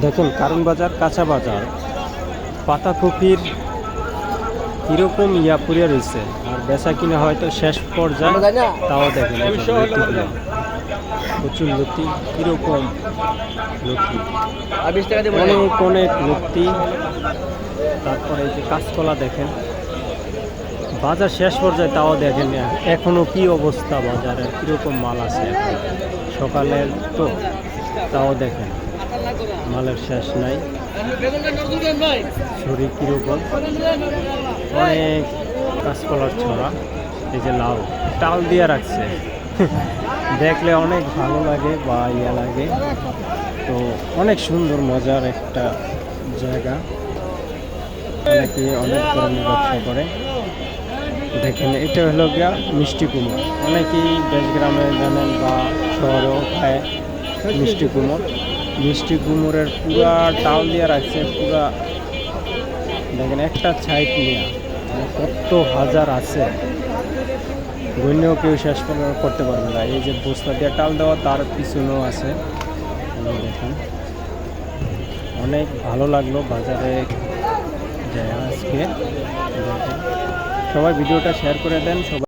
দেখুন কারণ বাজার কাঁচা বাজার পাতাকপির কীরকম ইয়া পড়ে রয়েছে আর বেচা কিনা হয়তো শেষ পর্যায়ে তাও দেখেন। প্রচুর লতি কীরকম লতি অনেক অনেক লতি তারপরে এই যে কাঁচকলা দেখেন। বাজার শেষ পর্যায়ে তাও দেখেন এখনও কি অবস্থা বাজারে কীরকম মাল আছে সকালের তো তাও দেখেন। মালের শেষ নাই। শরীর কীরকম? অনেক কাঁচকলার ছড়া, এই যে লাউ, টাল দিয়ে রাখছে। দেখলে অনেক ভালো লাগে বা ইয়া লাগে। তো অনেক সুন্দর, মজার একটা জায়গা। অনেকে অনেক ধরনের ব্যবসা করে। দেখেন, এটা হলো গিয়া মিষ্টি কুমড়ো। অনেকেই দেশ গ্রামে জানেন বা শহরেও খায় মিষ্টি কুমড়ো। মিষ্টি কুমড়োর পুরা টাল দিয়ে রাখছে, পুরা দেখেন একটা ছাইট নিয়ে মানে কত হাজার আছে। গণ্যও কেউ শেষ করতে পারবে না। এই যে বস্তা দিয়ে টাল দেওয়া, তার পিছনেও আছে। দেখেন, অনেক ভালো লাগল বাজারে যায় আজকে। সবাই ভিডিওটা শেয়ার করে দেন, সবাই